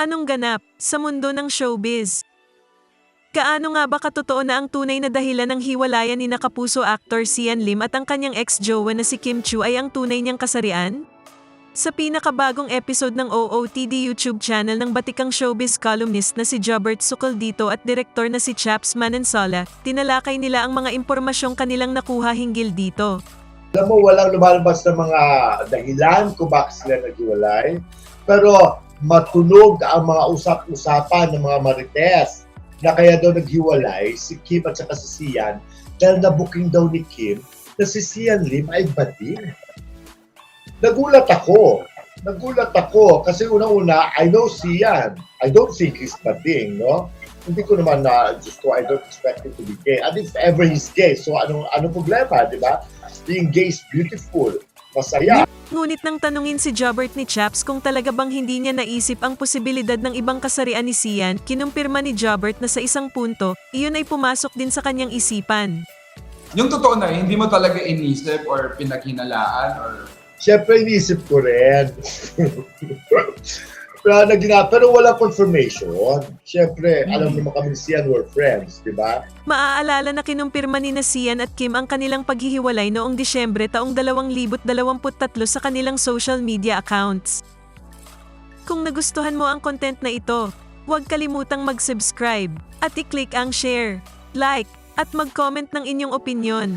Anong ganap sa mundo ng showbiz? Kaano nga ba katotoo na ang tunay na dahilan ng hiwalayan ni nakapuso actor Sian Lim at ang kanyang ex-jowa na si Kim Chu ay ang tunay niyang kasarian? Sa pinakabagong episode ng OOTD YouTube channel ng batikang showbiz columnist na si Jobert Sucaldito at direktor na si Chaps Manansola, tinalakay nila ang mga impormasyong kanilang nakuha hinggil dito. Alam mo, walang lumalabas na mga dahilan kung bakit sila naghiwalay. Pero matunog ang mga usap-usapan ng mga marites na kaya daw naghiwalay si Kim at saka si Sian dahil na-booking daw ni Kim na si Sian Lim ay bading. Nagulat ako. Nagulat ako kasi unang-una, I know Sian. I don't think he's bading, no? Hindi ko naman na, just ko, I don't expect him to be gay. And if ever he's gay, so anong, anong problema, di ba? Being gay is beautiful. Masaya. Ngunit nang tanungin si Jobert ni Chaps kung talaga bang hindi niya naisip ang posibilidad ng ibang kasarian ni Sian, kinumpirma ni Jobert na sa isang punto, iyon ay pumasok din sa kanyang isipan. Yung totoo na, hindi mo talaga inisip or pinaghinalaan or Siyempre, iniisip ko rin. pero, nagina, pero wala confirmation. Siyempre, alam naman kami ni Sian, we're friends, di ba? Maaalala na kinumpirma ni na Sian at Kim ang kanilang paghihiwalay noong Disyembre taong 2023 sa kanilang social media accounts. Kung nagustuhan mo ang content na ito, huwag kalimutang mag-subscribe at i-click ang share, like, at mag-comment ng inyong opinion.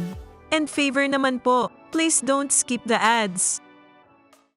And favor naman po, please don't skip the ads.